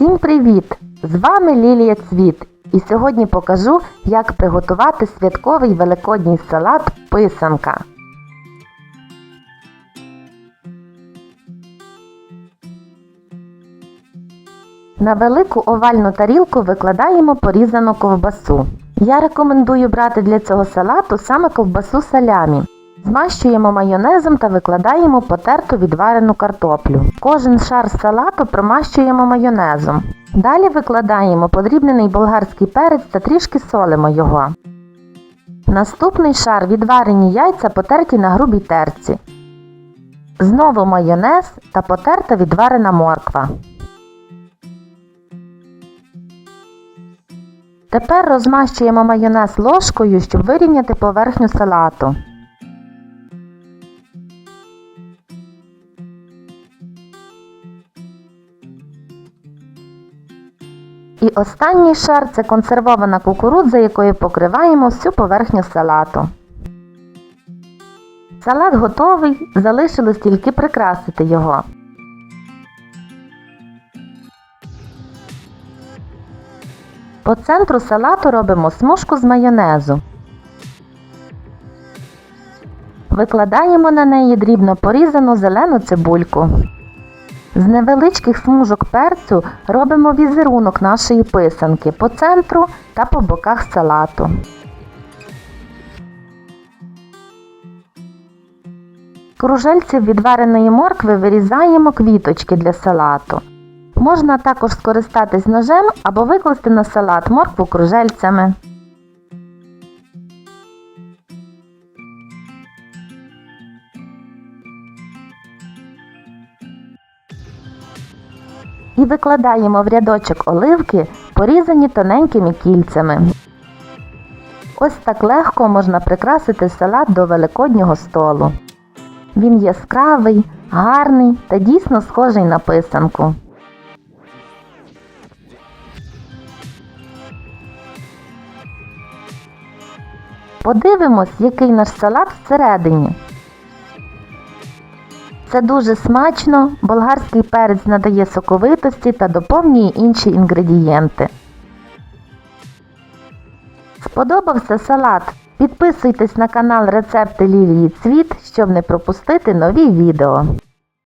Всім привіт! З вами Лілія Цвіт і сьогодні покажу, як приготувати святковий великодній салат писанка. На велику овальну тарілку викладаємо порізану ковбасу. Я рекомендую брати для цього салату саме ковбасу салямі. Змащуємо майонезом та викладаємо потерту відварену картоплю. Кожен шар салату промащуємо майонезом. Далі викладаємо подрібнений болгарський перець та трішки солимо його. Наступний шар відварені яйця потерті на грубій терці. Знову майонез та потерта відварена морква. Тепер розмащуємо майонез ложкою, щоб вирівняти поверхню салату. І останній шар це консервована кукурудза, якою покриваємо всю поверхню салату. Салат готовий, залишилось тільки прикрасити його. По центру салату робимо смужку з майонезу. Викладаємо на неї дрібно порізану зелену цибульку. З невеличких смужок перцю робимо візерунок нашої писанки по центру та по боках салату. Кружельців відвареної моркви вирізаємо квіточки для салату. Можна також скористатись ножем або викласти на салат моркву кружельцями. І викладаємо в рядочок оливки, порізані тоненькими кільцями. Ось так легко можна прикрасити салат до великоднього столу. Він яскравий, гарний та дійсно схожий на писанку. Подивимось, який наш салат всередині. Це дуже смачно, болгарський перець надає соковитості та доповнює інші інгредієнти. Сподобався салат? Підписуйтесь на канал Рецепти Лілії Цвіт, щоб не пропустити нові відео.